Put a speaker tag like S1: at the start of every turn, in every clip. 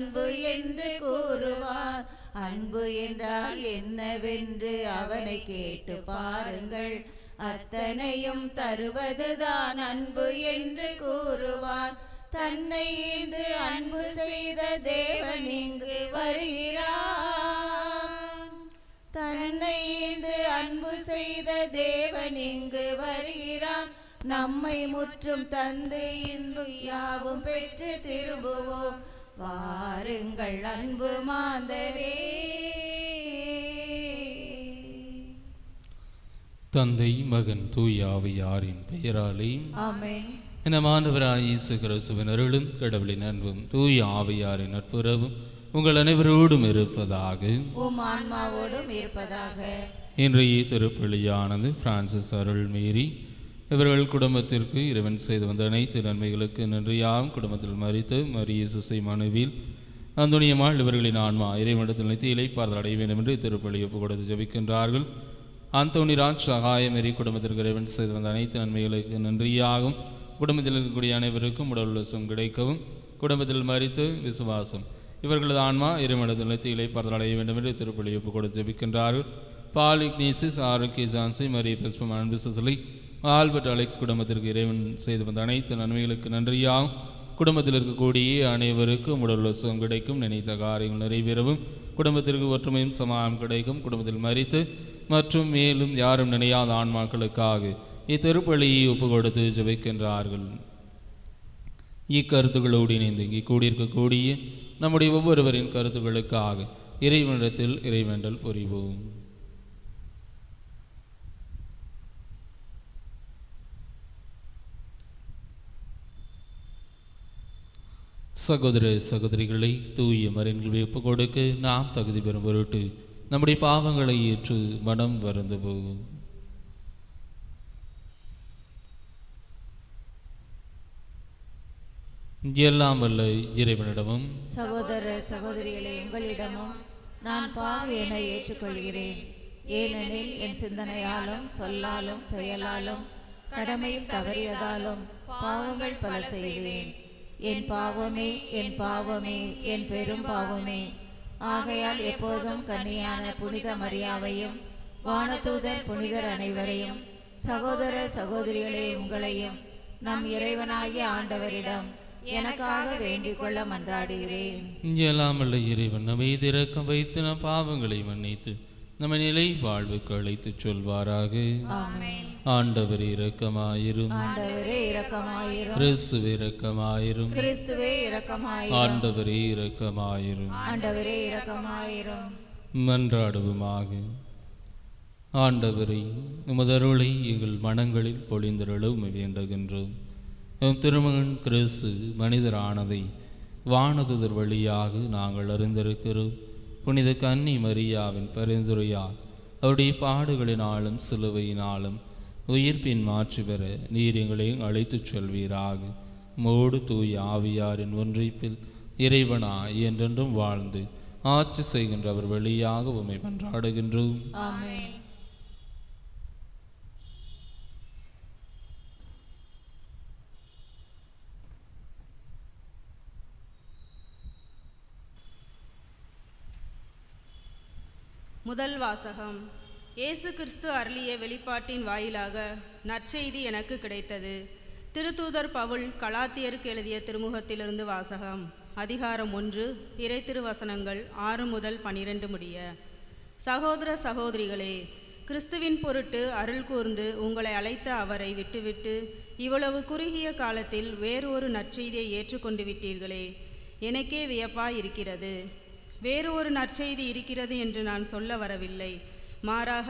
S1: அன்பு என்று கூறுவார். அன்பு என்றால் என்னவென்று அவனை கேட்டு பாருங்கள். அத்தனையும் தருவதுதான் அன்பு என்று கூறுவார். தன்னை இது அன்பு செய்த தேவன் இங்கு வருகிறார். தன்னை இது அன்பு செய்த தேவன் இங்கு வருகிறான் நம்மை முற்றும் தந்து இன்பு யாவும் பெற்று திரும்புவோம். வாருங்கள் அன்பு மாந்தரே.
S2: தந்தை மகன் தூய ஆவியாரின் பெயராலே.
S1: ஆமென்.
S2: இனமானவராய் இயேசு கிறிஸ்துவின் அருளும் கடவுளின் அன்பும் தூய ஆவியாரின் நட்புறவும் உங்கள் அனைவரோடும் இருப்பதாக.
S1: இருப்பதாக.
S2: இன்றைய திருப்பள்ளியானது பிரான்சிஸ் அருள் மீறி இவர்கள் குடும்பத்திற்கு இறைவன் செய்து வந்த அனைத்து நன்மைகளுக்கு நன்றியாம். குடும்பத்தில் மறித்து மரிய சுசை மனுவில் அந்துணியமாள் இவர்களின் ஆன்மா இறைவனிடத்தில் நினைத்து இலைப்பார்தல் அடைய வேண்டும் என்று திருப்பள்ளி ஒப்பு கொடுத்து ஜபிக்கின்றார்கள். அந்தோணி ராஜ் சகாயமேரி குடும்பத்திற்கு இறைவன் செய்து வந்த அனைத்து நன்மைகளுக்கு நன்றியாகும். குடும்பத்தில் இருக்கக்கூடிய அனைவருக்கும் உடல் உலசம் கிடைக்கவும். குடும்பத்தில் மறித்து விசுவாசம். இவர்களது ஆன்மா இறைவனிடத்தில் நினைத்து இலைப்பார்தல் அடைய வேண்டும் என்று திருப்பள்ளி ஒப்பு கொடுத்து ஜபிக்கின்றார்கள். பாலிக்னீசிஸ் ஆரோக்கிய ஜான்சி மரிய பெஸ்பம் அன்பு சிசலி ஆல்பர்ட் அலெக்ஸ் குடும்பத்திற்கு இறைவன் செய்து வந்த அனைத்து நன்மைகளுக்கு நன்றியாகும் குடும்பத்தில் இருக்கக்கூடிய அனைவருக்கும் உடல் உலசம் கிடைக்கும். நினைத்த காரியங்கள் நிறைவேறவும். குடும்பத்திற்கு ஒற்றுமையும் சமாதானம் கிடைக்கும். குடும்பத்தில் மறித்து மற்றும் மேலும் யாரும் நினையாத ஆன்மாக்களுக்காக இத்திருப்பலியை ஒப்பு கொடுத்து ஜபிக்கின்றார்கள். இக்கருத்துக்களோடு இணைந்து இங்கே கூடியிருக்கக்கூடிய நம்முடைய ஒவ்வொருவரின் கருத்துக்களுக்காக இறைவனிடத்தில் இறைவேண்டல் புரிவோம். சகோதர சகோதரிகளை தூய மரங்கள் ஒப்பு கொடுக்க நாம் தகுதி பெறும் பொருட்டு நம்முடைய பாவங்களை ஏற்று மனம் போகும் எல்லாம் வல்ல இறைவனிடமும்
S1: சகோதர சகோதரிகளே உங்களிடமும் நான் பாவி என ஏற்றுக்கொள்கிறேன். ஏனெனில் என் சிந்தனையாலும் சொல்லாலும் செயலாலும் கடமையில் தவறியதாலும் பாவங்கள் பல செய்தேன். என் பாவமே என் பாவமே என் பெரும் பாவமே. ஆகையால் எப்போதும் கன்னியான புனித மரியாவையும் வானதூதர் புனிதர் அனைவரையும் சகோதர சகோதரிகளே உங்களையும் நம் இறைவனாகிய ஆண்டவரிடம் எனக்காக வேண்டிக் கொள்ள மன்றாடுகிறேன்.
S2: எல்லாம் இறைவன் நம்மை திறக்கம் வைத்து நம் பாவங்களை மன்னித்து நம்ம நிலை வாழ்வுக்கு அழைத்துச் சொல்வாராக. ஆண்டவர் இரக்கமாயிரும். கிறிஸ்து இரக்கமாயிரும். ஆண்டவரே இரக்கமாயிரும்.
S1: ஆண்டவரே இரக்கமாயிரும்.
S2: மன்றாடுவோமாக. ஆண்டவரை உமது அருளை எங்கள் மனங்களில் பொழிந்தருள உமை வேண்டுகின்றோம். எம் திருமகன் கிறிஸ்து மனிதரானதை வானதுதர் வழியாக நாங்கள் அறிந்திருக்கிறோம். புனித கன்னி மரியாவின் பரிந்துரையால் அவருடைய பாடுகளினாலும் சிலுவையினாலும் உயிர்ப்பின் மாற்றி பெற நீர் எங்களையும் அழைத்துச் செல்வீராக. மோடு தூய் ஆவியாரின் ஒன்றிப்பில் இறைவனா என்றென்றும் வாழ்ந்து ஆட்சி செய்கின்ற அவர் வழியாக உமை பன்றாடுகின்றோம்
S3: முதல் வாசகம். இயேசு கிறிஸ்து அருளிய வெளிப்பாட்டின் வாயிலாக நற்செய்தி எனக்கு கிடைத்தது. திருத்தூதர் பவுல் கலாத்தியருக்கு எழுதிய திருமுகத்திலிருந்து வாசகம். அதிகாரம் ஒன்று இறை திருவசனங்கள் ஆறு முதல் பனிரெண்டு முடிய. சகோதர சகோதரிகளே கிறிஸ்துவின் பொருட்டு அருள் கூர்ந்து உங்களை அழைத்த அவரை விட்டுவிட்டு இவ்வளவு குறுகிய காலத்தில் வேறு ஒரு நற்செய்தியை ஏற்றுக்கொண்டு விட்டீர்களே. எனக்கே வியப்பாய் இருக்கிறது வேறு ஒரு நற்செய்தி இருக்கிறது என்று நான் சொல்ல வரவில்லை. மாறாக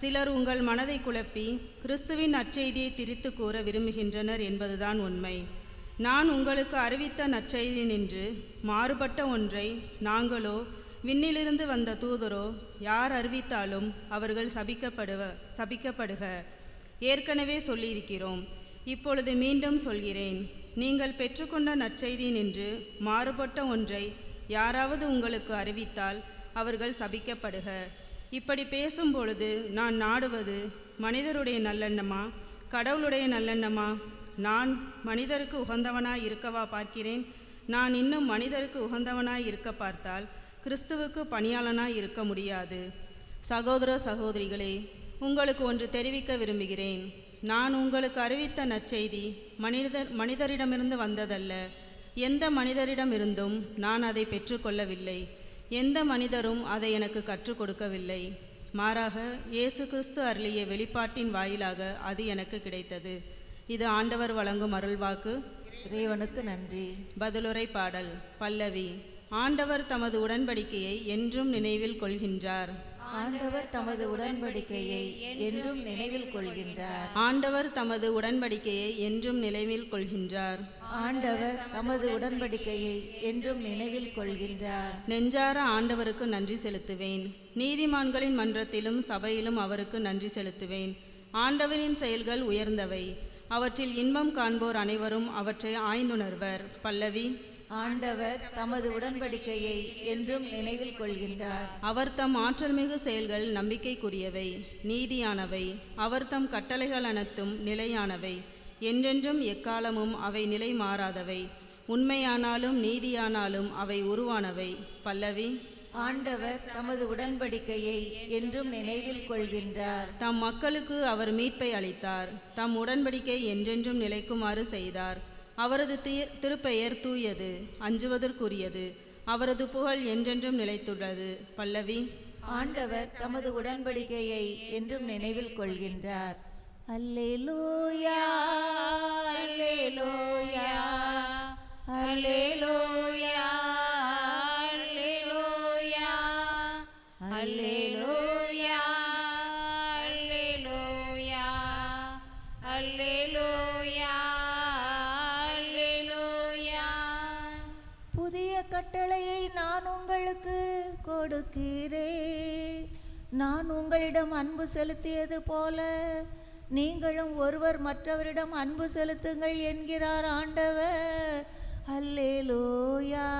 S3: சிலர் உங்கள் மனதை குழப்பி கிறிஸ்துவின் நற்செய்தியை திரித்து கூற விரும்புகின்றனர் என்பதுதான் உண்மை. நான் உங்களுக்கு அறிவித்த நற்செய்தி நின்று மாறுபட்ட ஒன்றை நாங்களோ விண்ணிலிருந்து வந்த தூதரோ யார் அறிவித்தாலும் அவர்கள் சபிக்கப்படுவ சபிக்கப்படுக. ஏற்கனவே சொல்லியிருக்கிறோம். இப்பொழுது மீண்டும் சொல்கிறேன். நீங்கள் பெற்றுக்கொண்ட நற்செய்தி நின்று மாறுபட்ட ஒன்றை யாராவது உங்களுக்கு அறிவித்தால் அவர்கள் சபிக்கப்படுக. இப்படி பேசும் பொழுது நான் நாடுவது மனிதருடைய நல்லெண்ணமா? கடவுளுடைய நல்லெண்ணமா? நான் மனிதருக்கு உகந்தவனாய் இருக்கவா பார்க்கிறேன்? நான் இன்னும் மனிதருக்கு உகந்தவனாய் இருக்க பார்த்தால் கிறிஸ்துவுக்கு பணியாளனாய் இருக்க முடியாது. சகோதர சகோதரிகளே உங்களுக்கு ஒன்று தெரிவிக்க விரும்புகிறேன். நான் உங்களுக்கு அறிவித்த நற்செய்தி மனிதர் மனிதரிடமிருந்து வந்ததல்ல. எந்த மனிதரிடமிருந்தும் நான் அதை பெற்றுக்கொள்ளவில்லை. எந்த மனிதரும் அதை எனக்கு கற்றுக் கொடுக்கவில்லை. மாறாக இயேசு கிறிஸ்து அருளிய வெளிப்பாட்டின் வாயிலாக அது எனக்கு கிடைத்தது. இது ஆண்டவர் வழங்கும் அருள்வாக்கு.
S1: இறைவனுக்கு நன்றி.
S3: பதிலுரை பாடல். பல்லவி ஆண்டவர் தமது உடன்படிக்கையை என்றும் நினைவில் கொள்கின்றார்.
S1: ஆண்டவர் தமது உடன்படிக்கையை என்றும் நினைவில் கொள்கின்றார்.
S3: ஆண்டவர் தமது உடன்படிக்கையை என்றும் நினைவில் கொள்கின்றார்.
S1: ஆண்டவர் தமது உடன்படிக்கையை என்றும் நினைவில் கொள்கின்றார்.
S3: நெஞ்சார ஆண்டவருக்கு நன்றி செலுத்துவேன். நீதிமான்களின் மன்றத்திலும் சபையிலும் அவருக்கு நன்றி செலுத்துவேன். ஆண்டவரின் செயல்கள் உயர்ந்தவை. அவற்றில் இன்பம் காண்போர் அனைவரும் அவற்றை ஆய்ந்துணர்வர். பல்லவி.
S1: ஆண்டவர் தமது உடன்படிக்கையை என்றும் நினைவில் கொள்கின்றார்.
S3: அவர் தம் ஆற்றல்மிகு செயல்கள் நம்பிக்கைக்குரியவை நீதியானவை அவர் தம் கட்டளைகள் அனைத்தும் நிலையானவை என்றென்றும் எக்காலமும் அவை நிலை மாறாதவை உண்மையானாலும் நீதியானாலும் அவை உருவானவை பல்லவி.
S1: ஆண்டவர் தமது உடன்படிக்கையை என்றும் நினைவில் கொள்கின்றார்.
S3: தம் மக்களுக்கு அவர் மீட்பை அளித்தார் தம் உடன்படிக்கை என்றென்றும் நிலைக்குமாறு செய்தார் அவரது தீர் திருப்பெயர் தூயது அஞ்சுவதற்குரியது. அவரது புகழ் என்றென்றும் நிலைத்துள்ளது. பல்லவி.
S1: ஆண்டவர் தமது உடன்படிக்கையை என்றும் நினைவில் கொள்கின்றார். அல்லேலூயா அல்லேலூயா அல்லேலூயா. புதிய கட்டளையை நான் உங்களுக்கு கொடுக்கிறேன். நான் உங்களிடம் அன்பு செலுத்தியது போல நீங்களும் ஒருவர் மற்றவரிடம் அன்பு செலுத்துங்கள் என்கிறார் ஆண்டவர். அல்லேலூயா.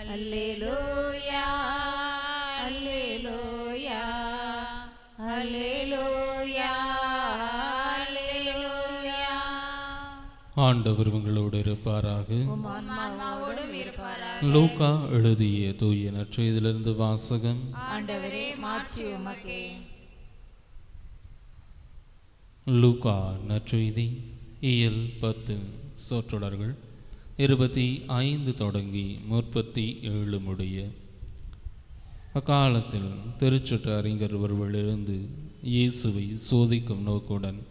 S1: அல்லேலூயா. அல்லேலூயா. அல்லேலூயா. அல்லேலூயா.
S2: ஆண்டவர் உங்களோடு இருப்பாராக. லூக்கா எழுதிய தூய நற்செய்திலிருந்து வாசகம்.
S1: ஆண்டவரே மாட்சி உமக்கே.
S2: லூக்கா நற்செய்தி இயல் பத்து சொற்றொடர்கள். இருபத்தி ஐந்து தொடங்கி முப்பத்தி ஏழு முடிய. அக்காலத்தில் திருச்சுற்று அறிஞர் ஒருவரிலிருந்து இயேசுவை சோதிக்கும் நோக்குடன்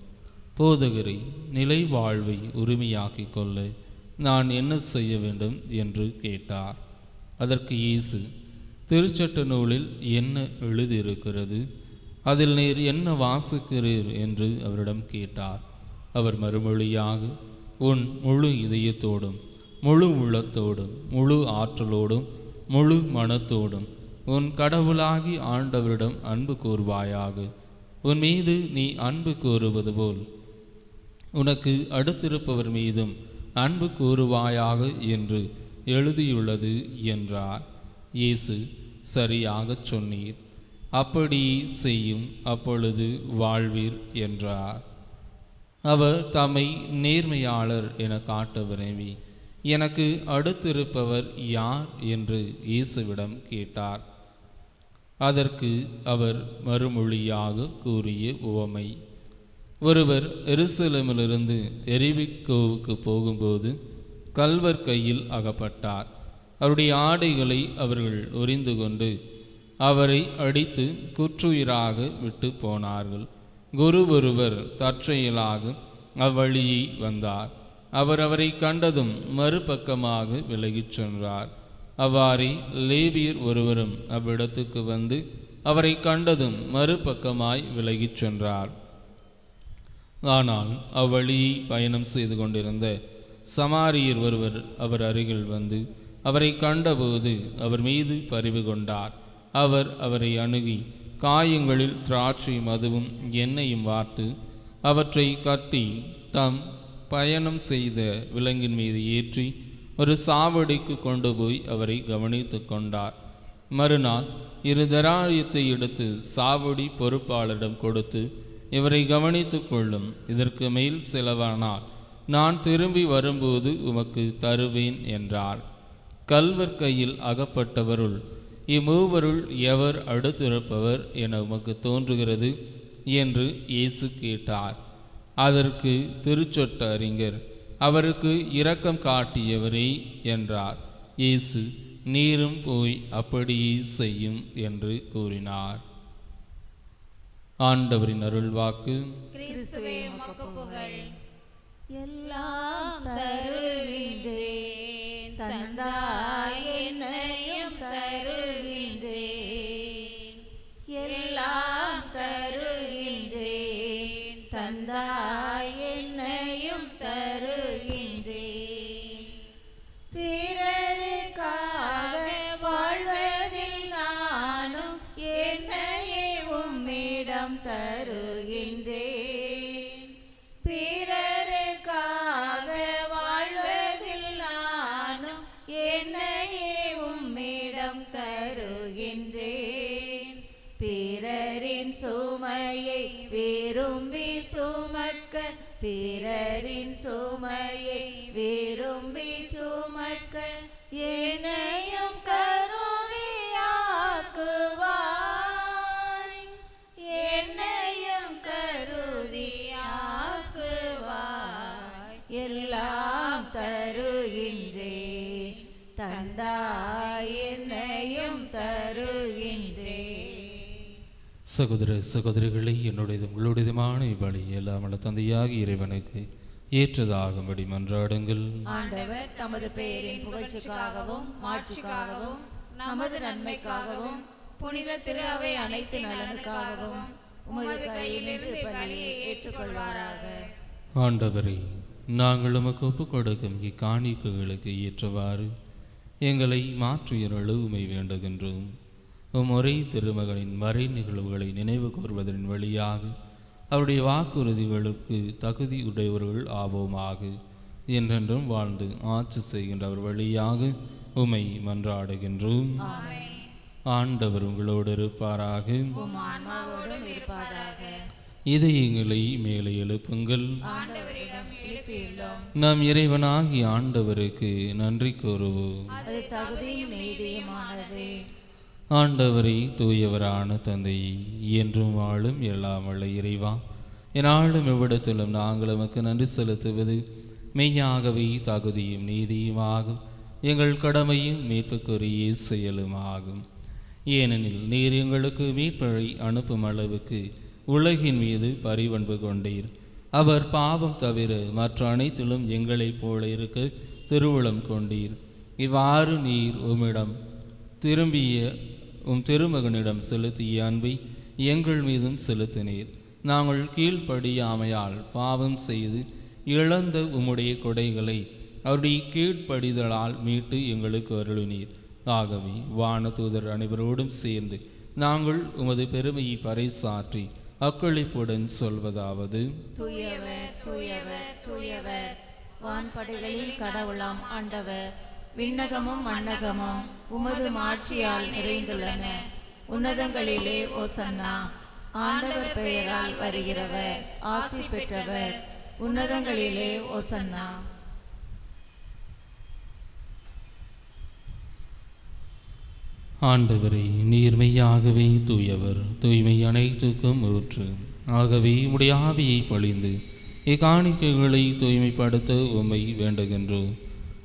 S2: போதகரை நிலை வாழ்வை உரிமையாக்கிக் கொள்ள நான் என்ன செய்ய வேண்டும் என்று கேட்டார். அதற்கு இயேசு திருச்சட்ட நூலில் என்ன எழுதியிருக்கிறது? அதில் நீர் என்ன வாசிக்கிறீர்? என்று அவரிடம் கேட்டார். அவர் மறுமொழியாக உன் முழு இதயத்தோடும் முழு உள்ளத்தோடும் முழு ஆற்றலோடும் முழு மனத்தோடும் உன் கடவுளாகி ஆண்டவரிடம் அன்பு கூறுவாயாக. உன் மீது நீ அன்பு கூறுவது போல் உனக்கு அடுத்திருப்பவர் மீதும் அன்பு கூறுவாயாக என்று எழுதியுள்ளது என்றார். இயேசு சரியாகச் சொன்னீர். அப்படி செய்யும் அப்பொழுது வாழ்வீர் என்றார். அவர் தம்மை நேர்மையாளர் என காட்ட விரும்பி எனக்கு அடுத்திருப்பவர் யார் என்று இயேசுவிடம் கேட்டார். அதற்கு அவர் மறுமொழியாக கூறிய உவமை ஒருவர் எருசலேமிலிருந்து எரிவிக்கோவுக்கு போகும்போது கல்வர் கையில் அகப்பட்டார். அவருடைய ஆடைகளை அவர்கள் உறிந்து கொண்டு அவரை அடித்து குற்றுயிராக விட்டு போனார்கள். குரு ஒருவர் தற்செயலாக அவ்வழியை வந்தார். அவர் அவரை கண்டதும் மறுபக்கமாக விலகிச் சென்றார். அவ்வாறே லேவியர் ஒருவரும் அவ்விடத்துக்கு வந்து அவரை கண்டதும் மறுபக்கமாய் விலகிச் சென்றார். ஆனால் அவ்வழியை பயணம் செய்து கொண்டிருந்த சமாரியர் ஒருவர் அவர் அருகில் வந்து அவரை கண்டபோது அவர் மீது பரிவு கொண்டார். அவர் அவரை அணுகி காயங்களில் திராட்சை மதுவும் எண்ணெயும் வார்த்து அவற்றை கட்டி தம் பயணம் செய்த விலங்கின் மீது ஏற்றி ஒரு சாவடிக்கு கொண்டு போய் அவரை கவனித்து கொண்டார். மறுநாள் இரு தராயத்தை எடுத்து சாவடி பொறுப்பாளரிடம் கொடுத்து இவரை கவனித்து கொள்ளும். இதற்கு மேல் செலவானால் நான் திரும்பி வரும்போது உமக்கு தருவேன் என்றார். கல்வர் கையில் அகப்பட்டவருள் இம்மூவருள் எவர் அடுத்திருப்பவர் என உமக்கு தோன்றுகிறது என்று இயேசு கேட்டார். அதற்கு திருச்சொட்ட அறிஞர் அவருக்கு இரக்கம் காட்டியவரே என்றார். இயேசு நீரும் போய் அப்படியே செய்யும் என்று கூறினார். ஆண்டவரின் அருள்வாக்கு.
S1: கிறிஸ்துவே எல்லாம் தருகின்றேன் தந்தாய் என்னையும் தருகின்றேன்.
S2: சகோதர சகோதரிகளை என்னுடையது உங்களுடையதுமான இவ்வழி எல்லாமல்ல தந்தையாக இறைவனுக்கு ஏற்றதாகும்படி மன்றாடுங்கள்.
S1: ஆண்டவர் தமது பெயரின் புகழ்ச்சிக்காகவும் மாட்சிக்காகவும் நமது நன்மைக்காகவும் புனித திரு அவை அனைத்து நலனுக்காகவும் உமது கையிலிருந்து பலியை ஏற்றுக்கொள்வாராக.
S2: ஆண்டவரே நாங்கள் உமக்கு ஒப்புக் கொடுக்கும் இக்காணிக்கைகளுக்கு ஏற்றவாறு எங்களை மாற்றியருள உமை வேண்டுகின்றோம். உம் ஒரே திருமகனின் மறை நிகழ்வுகளை நினைவு கூர்வதன் வழியாக அவருடைய வாக்குறுதிகளுக்கு தகுதி உடையவர்கள் ஆவோமாக. என்றென்றும் வாழ்ந்து ஆட்சி செய்கின்றவர் வழியாக உமை மன்றாடுகின்றோம். ஆண்டவர் உங்களோடு இருப்பாராக. இதயங்களை மேலே எழுப்புங்கள். நம் இறைவனாகி ஆண்டவருக்கு நன்றி கூறுவோம் ஆண்டவரை தூயவரான தந்தையை என்றும் வாழும் எல்லாம் வல்ல இறைவா. என்னாலும் எவ்விடத்திலும் நாங்கள் உமக்கு நன்றி செலுத்துவது மெய்யாகவே தகுதியும் நீதியுமாகும். எங்கள் கடமையும் மீட்புக்குரிய செயலுமாகும். ஏனெனில் நீர் எங்களுக்கு மீட்பழை அனுப்பும் அளவுக்கு உலகின் மீது பரிவன்பு கொண்டீர். அவர் பாவம் தவிர மற்ற அனைத்திலும் எங்களைப் போல இருக்க திருவுளம் கொண்டீர். இவ்வாறு நீர் உம்மிடம் திரும்பிய உம் திருமகனிடம் செலுத்திய அன்பை எங்கள் மீதும் செலுத்தினீர். நாங்கள் கீழ்ப்படியாமையால் பாவம் செய்து இழந்த உம்முடைய கொடைகளை அவருடைய கீழ்ப்படிதலால் மீட்டு எங்களுக்கு அருளினீர். ஆகவே வானதூதர் அனைவரோடும் சேர்ந்து நாங்கள் உமது பெருமையை பறைசாற்றி அக்களிப்புடன் சொல்வதாவது
S1: தூயவர் தூயவர் தூயவர். வான்படைகளின் கடவுளாம் ஆண்டவர். விண்ணகமும் மண்ணகமும் உமது மாட்சியால் நிறைந்துள்ளன. உன்னதங்களிலே ஓசன்னா. ஆண்டவர் பெயரால் வருகிறவர் ஆசி பெற்றவர். உன்னதங்களிலே ஓசன்னா.
S2: ஆண்டவரே நீர்மையாகவே தூயவர். தூய்மை அனைத்துக்கும் ஊற்று. ஆகவே உடைய ஆவியை பழிந்து இக்காணிக்கைகளை தூய்மைப்படுத்த உம்மை வேண்டுகின்றோம்.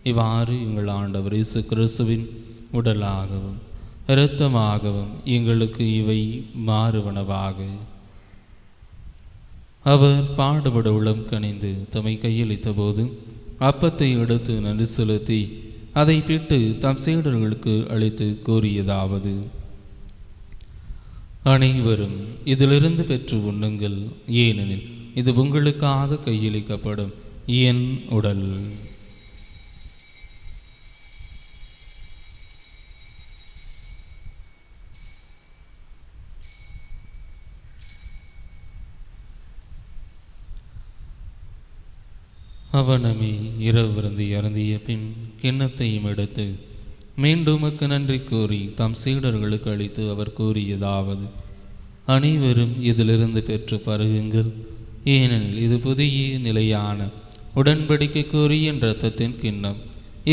S2: இவ்வாறு எங்கள் ஆண்டவர் இசு கிறிஸ்துவின் உடலாகவும் இரத்தமாகவும் எங்களுக்கு இவை மாறுவனவாக. அவர் பாடுபட உளம் கணிந்து தம்மை கையளித்த போது அப்பத்தை எடுத்து நன்றி செலுத்தி அதை பிட்டு தம் சீடர்களுக்கு அளித்து கூறியதாவது. அனைவரும் இதிலிருந்து பெற்று உண்ணுங்கள். ஏனெனில் இது உங்களுக்காக கையளிக்கப்படும் என் உடல். அவனமே இரவு இருந்து இறந்திய பின் கிண்ணத்தையும் எடுத்து மீண்டும் உமக்கு நன்றி கூறி தம் சீடர்களுக்கு அளித்து அவர் கூறியதாவது அனைவரும் இதிலிருந்து பெற்று பருகுங்கள். ஏனெனில் இது புதிய நிலையான உடன்படிக்கைக்குரிய இரத்தத்தின் கிண்ணம்.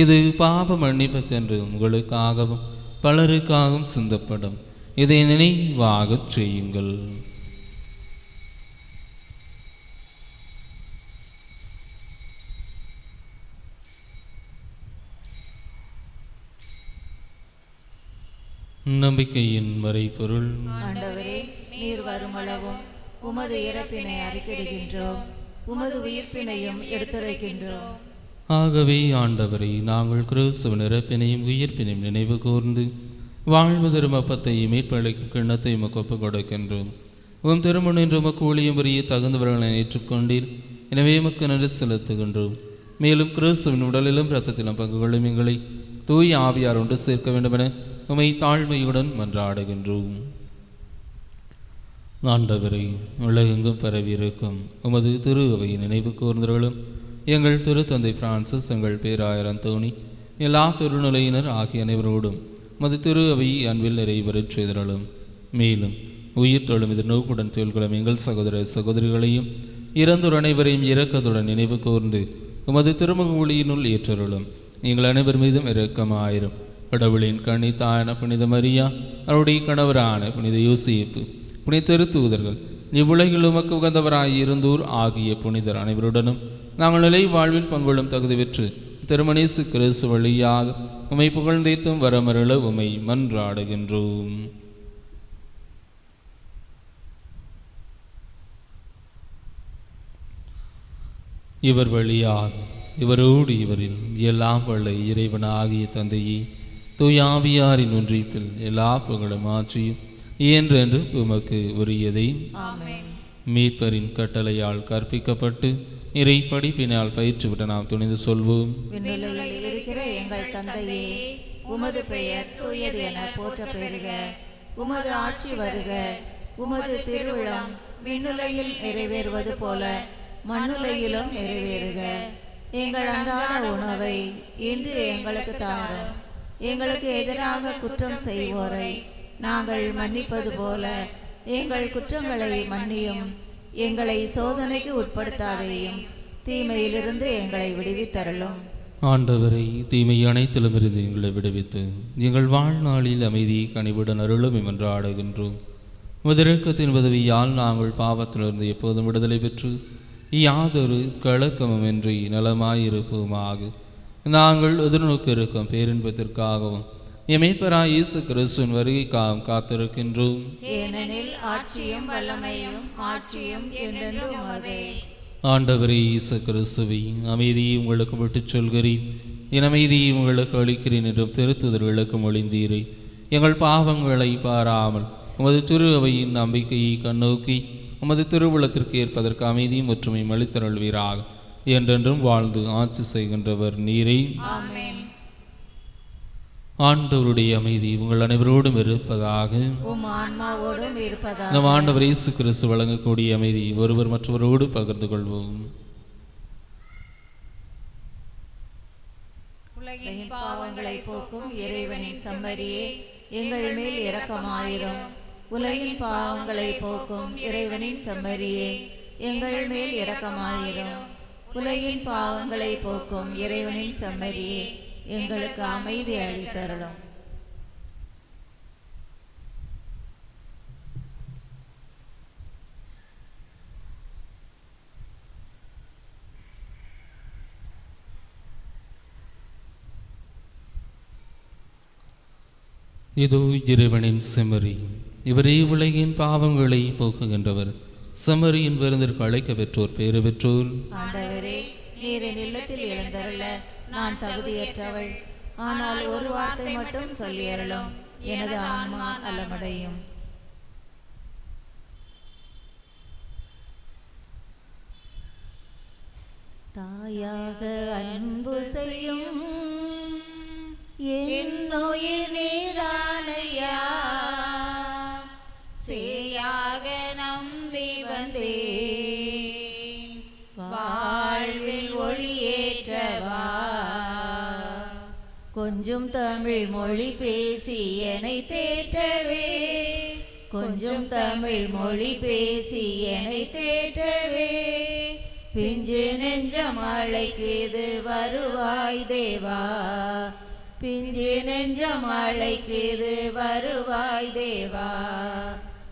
S2: இது பாப மன்னிப்புக்கென்று உங்களுக்காகவும் பலருக்காகவும் சிந்தப்படும். இதை நினைவாகச் செய்யுங்கள். நம்பிக்கையின் மறைபொருள்.
S1: ஆண்டவரே நீர் வருமளவும் உமது இறப்பினை அறிக்கையிடுகின்றோம் உமது உயிர்ப்பினையும் எடுத்துரைக்கின்றோம்.
S2: ஆகவே ஆண்டவரை நாங்கள் கிறிஸ்துவின் இறப்பினையும் உயிர்ப்பினையும் நினைவு கூர்ந்து வாழ்வு தரும் அப்பத்தையும் மீட்பளிக்கும் கிண்ணத்தையும் ஒப்புக் கொடுக்கின்றோம். உம் திருமணம் என்று உமக்கு ஊழியம் புரிய தகுந்தவர்களை ஏற்றுக்கொண்டீர். எனவே உமக்கு நன்றி செலுத்துகின்றோம். மேலும் கிறிஸ்துவின் உடலிலும் இரத்தத்திலும் பங்கு கொள்ளும் எங்களை தூய் ஆவியார் ஒன்று சேர்க்க வேண்டுமென உமை தாழ்மையுடன் மன்றாடுகின்றோம். ஆண்டவரை உலகெங்கும் பரவியிருக்கும் உமது திரு அவை நினைவு கூர்ந்தவர்களும் எங்கள் திருத்தந்தை பிரான்சிஸ் எங்கள் பேராயரன் தோணி எல்லா திருநிலையினர் ஆகிய அனைவரோடும் மது திரு அவை அன்பில் நிறைவரச் செய்தருளும். மேலும் உயிர் தொழும் இது நோக்குடன் தொழில்களும் எங்கள் சகோதர சகோதரிகளையும் இறந்தோர் அனைவரையும் இரக்கத்துடன் நினைவு கூர்ந்து உமது திருமுக ஒளியினுள் ஏற்றருளும். நீங்கள் அனைவர் மீதும் இரக்கமாயிரும். கடவுளின் கணித்தான புனித மரியா அவருடைய கணவரான புனித யோசிப்பு புனித திருத்தூதர்கள் இவ்வுலகில் உமக்கு உகந்தவராய் இருந்தோர் ஆகிய புனிதர் அனைவருடனும் நாங்கள் நிலை வாழ்வில் பங்கொள்ளும் தகுதி பெற்று திருமணேசு கிறிஸ்து வழியாக உமை புகழ்ந்தேத்தும் வரமருள உமை மன்றாடுகின்றோம். இவர் வழியாக இவரோடு இவரில் எல்லாம் வல்ல இறைவனாகிய தந்தையே தூயாவியாரின் ஒன்றிப்பில் எல்லா புகழும் ஆட்சியும் என்றென்று உமக்கு உரியதை
S1: ஆமென்.
S2: மீட்பரின் கட்டளையால் கற்பிக்கப்பட்டு இறை படிப்பினால் பயிற்றுவிட நாம் துணிந்து சொல்வோம்.
S1: இருக்கிற எங்கள் தந்தையே உமது பெயர் தூயது என போற்ற பெறுக உமது ஆட்சி வருக. உமது திருவிழம் விண்ணுலகில் நிறைவேறுவது போல மண்ணுலகிலும் நிறைவேறுக. எங்கள் அன்றாட உணவை இன்று எங்களுக்கு தாரும். எங்களுக்கு எதிராக குற்றம் செய்வோரை நாங்கள் மன்னிப்பது போல எங்கள் குற்றங்களை மன்னியும். எங்களை சோதனைக்கு உட்படுத்தாதேயும். தீமையிலிருந்து எங்களை விடுவித்தருளும்.
S2: ஆண்டவரை தீமை அனைத்திலும் இருந்து எங்களை விடுவித்து எங்கள் வாழ்நாளில் அமைதி கனிவுடன் அருளும் என்று ஆடுகின்றோம். முதலிறக்கத்தின் உதவியால் நாங்கள் பாவத்திலிருந்து எப்போதும் விடுதலை பெற்று யாதொரு கலக்கமுமின்றி நலமாயிருப்போமாக. நாங்கள் எதிர்நோக்க இருக்கும் பேரின்பத்திற்காகவும் எமைப்பராய் இயேசு கிறிஸ்துவின் வருகைக்காகவும் காத்திருக்கின்றோம்.
S1: ஏனெனில் ஆட்சியும் வல்லமையும் ஆட்சியும்
S2: ஆண்டவரே இயேசு கிறிஸ்துவை அமைதியை உங்களுக்கு விட்டுச் சொல்கிறேன். என் அமைதியை உங்களுக்கு அளிக்கிறேன் என்றும் திருத்துதர்களுக்கு மொழிந்தீரே எங்கள் பாவங்களை பாராமல் உமது திரு அவையின் நம்பிக்கையை கண்ணோக்கி உமது திருவுளத்திற்கு ஏற்பதற்கு அமைதியும் ஒற்றுமையும் அளித்தருள்வீராக. என்றென்றும் வாழ்ந்து ஆட்சி செய்கின்றவர் நீரே. ஆண்டவருடைய அமைதி உங்கள் அனைவரோடும் இருப்பதாக. நம் ஆண்டவர் இயேசு கிறிஸ்து வழங்கக்கூடிய அமைதி ஒருவர் மற்றவரோடு பகிர்ந்து கொள்வோம்.
S1: உலகின் பாவங்களை போக்கும் இறைவனின் செம்மறியே எங்கள் மேல் இரக்கமாயிரும். உலகின் பாவங்களை போக்கும் இறைவனின் செம்மறியே எங்கள் மேல் இரக்கமாயிரும். உலகின் பாவங்களை போக்கும் இறைவனின் செம்மறியே எங்களுக்கு அமைதி அளித்தருளும்.
S2: இதோ இறைவனின் செமறி இவரே உலகின் பாவங்களை போக்குகின்றவர். சமரியின் விருந்திற்கு அழைக்க பெற்றோர் பேறு பெற்றோர்.
S1: ஆண்டவரே நீர் என் இல்லத்தில் எழுந்தருள. நான் தகுதியற்றவள். ஆனால் ஒரு வார்த்தை மட்டும் சொல்லியறலும் எனது ஆன்மா நலமடையும். தாயாக அன்பு செய்யும் என்னுயிர் நீதானையா கொஞ்சம் தமிழ் மொழி பேசி என்னை தேற்றவே. கொஞ்சம் தமிழ் மொழி பேசி என்னை தேற்றவே. பிஞ்சு நெஞ்சம் அழைக்குது வருவாய் தேவா. பிஞ்சு நெஞ்சம் அழைக்குது வருவாய் தேவா.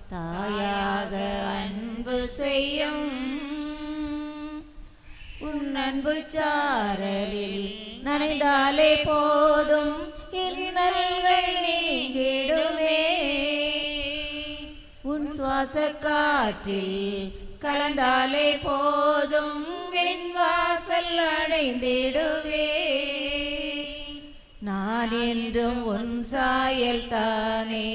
S1: தாயாக அன்பு செய்யும். உன் அன்பு சாரலில் நனைந்தாலே போதும் இன்னல்கள் நீங்கிடுமே உன் சுவாச காற்றில் கலந்தாலே போதும் வெண்வாசல் அடைந்திடுவே நான் என்றும் உன் சாயல் தானே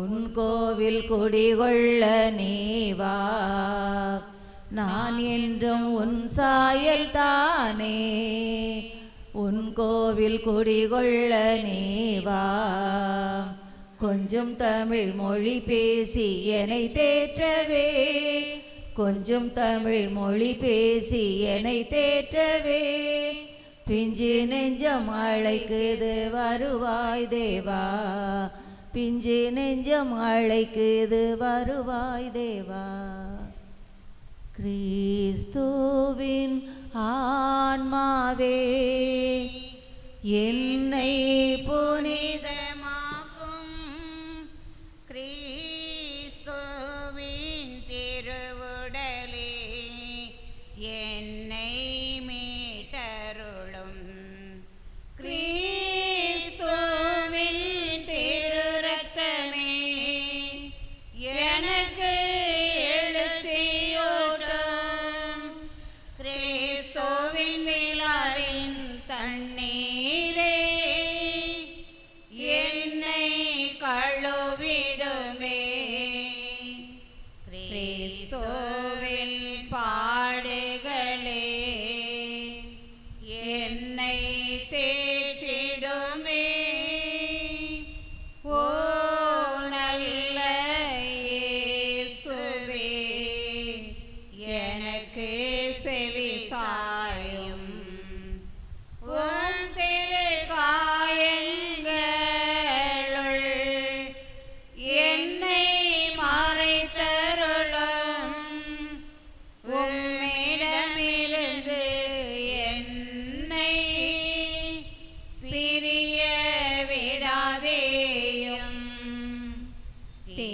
S1: உன் கோவில் குடிகொள்ள நீவா நான் என்றும் உன் சாயல் தானே உன் கோவில் குடிகொள்ள நீவா. கொஞ்சம் தமிழ் மொழி பேசி என்னை தேற்றவே. கொஞ்சம் தமிழ் மொழி பேசி என்னை தேற்றவே. பிஞ்சு நெஞ்சம் அழைக்குது வருவாய் தேவா. பிஞ்சு நெஞ்சம் அழைக்குது வருவாய் தேவா. கிறிஸ்துவின் ஆன்மாவே என்னை
S4: புனித I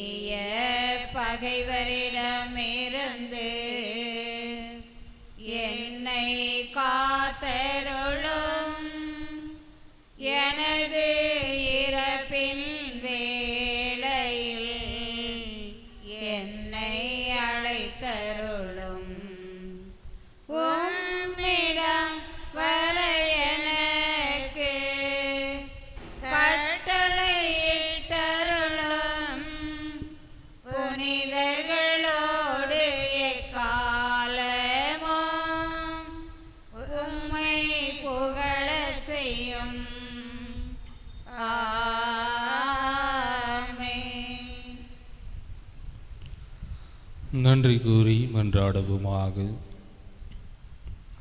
S4: தீய பகைவரிடமிருந்து
S2: நன்றி கூறி மன்றாடவுமாக.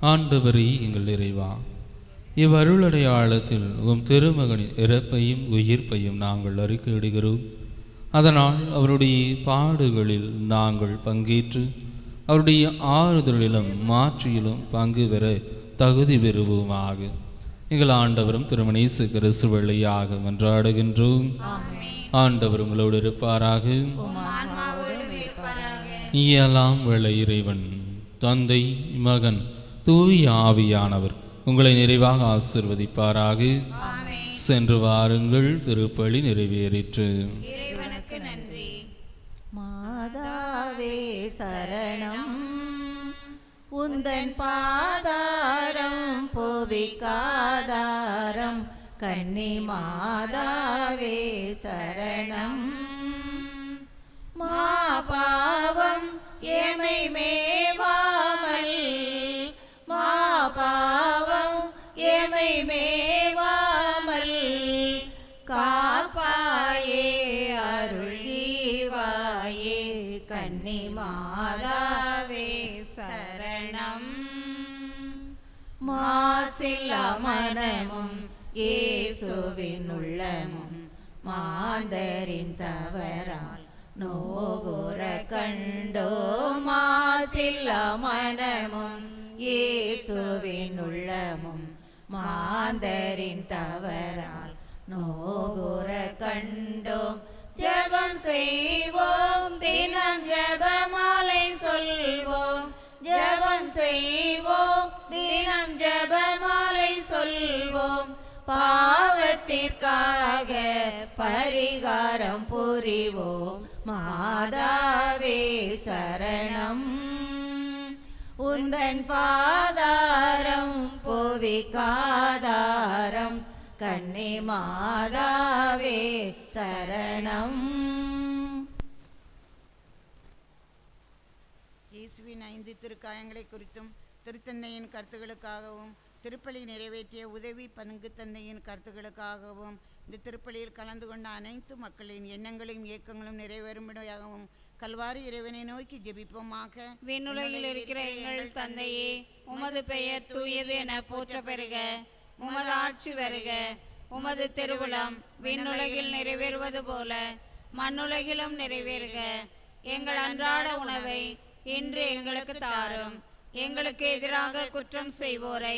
S2: ஆண்டவரே எங்கள் இறைவா இவ்வருளடையாளத்தில் உம் திருமகனின் இறப்பையும் உயிர்ப்பையும் நாங்கள் அறிக்கையிடுகிறோம் அதனால் அவருடைய பாடுகளில் நாங்கள் பங்கேற்று அவருடைய ஆறுதலிலும் மாற்றியிலும் பங்கு பெற தகுதி பெறுவோமாக. எங்கள் ஆண்டவரும் திருமணேசு கிறிஸ்து வழியாக மன்றாடுகின்றோம். ஆண்டவர் உங்களோடு இருப்பாராக. இயலாம் வேளை இறைவன். தந்தை மகன் தூய ஆவியானவர் உங்களை நிறைவாக ஆசிர்வதிப்பாராக. சென்று வாருங்கள் திருப்பலி நிறைவேறிற்று.
S4: இறைவனுக்கு நன்றி.
S1: மாதாவே சரணம். உந்தன் பாதாரம் புவிக்காதாரம். கன்னி மாதாவே சரணம். மாசில்லா மனமும் இயேசுவின் உள்ளமும் மாந்தரின் தவறால் நோகுற கண்டோ மாசில்ல மனமும் இயேசுவின் உள்ளமும் மாந்தரின் தவறால் நோகுற கண்டோம்? ஜபம் செய்வோம் தினம் ஜபமாலை சொல்வோம். ஜபம் செய்வோம் பாவத்திற்காக பரிகாரம் புரிவோம். மாதாவே சரணம். உந்தன் பாதாரம் புவிக்காதாரம் கன்னி மாதாவே சரணம்.
S5: இயேசுவின் ஐந்து திருக்காயங்களை குறித்தும் திருத்தந்தையின் கருத்துகளுக்காகவும் திருப்பலி நிறைவேற்றிய உதவி பங்கு தந்தையின் கருத்துகளுக்காகவும் இந்த திருப்பலியில் கலந்து கொண்ட அனைத்து மக்களின் எண்ணங்களையும் இயக்கங்களும் நிறைவேறும்படியாகவும் கல்வாரி இறைவனை நோக்கி ஜெபிப்போமாக.
S4: விண்ணுலகில் இருக்கிற எங்கள் தந்தையே உமது பெயர் தூயது என போற்ற பெறுக உமது ஆட்சி வருக. உமது திருவுளம் விண்ணுலகில் நிறைவேறுவது போல மண்ணுலகிலும் நிறைவேறுக. எங்கள் அன்றாட உணவை இன்று எங்களுக்கு தாரும். எங்களுக்கு எதிராக குற்றம் செய்வோரை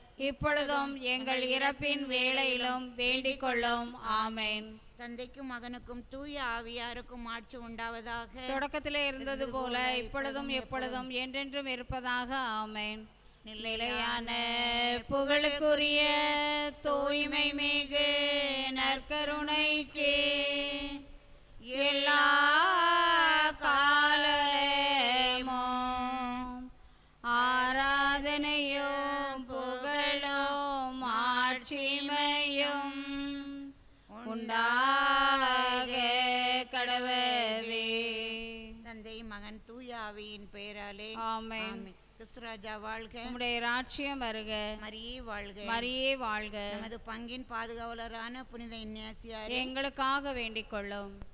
S4: இப்பொழுதும் எங்கள் இறப்பின் வேளையிலும் வேண்டிக் கொள்ளும் ஆமேன்.
S5: தந்தைக்கும் மகனுக்கும் தூய ஆவியாருக்கும் ஆட்சி உண்டாவதாக.
S4: தொடக்கத்திலே இருந்தது போல இப்பொழுதும் எப்பொழுதும் என்றென்றும் இருப்பதாக. ஆமேன். நிலையான புகழுக்குரிய தூய்மை மிகு நற்கருணைக்கு.
S5: கிறிஸ்துராஜா வாழ்க.
S4: உம்முடைய ராட்சியம் வருக.
S5: மரியே வாழ்க.
S4: மரியே வாழ்க.
S5: நமது பங்கின் பாதுகாவலரான புனித இன்யாசியாரே
S4: எங்களுக்காக வேண்டிக் கொள்ளும்.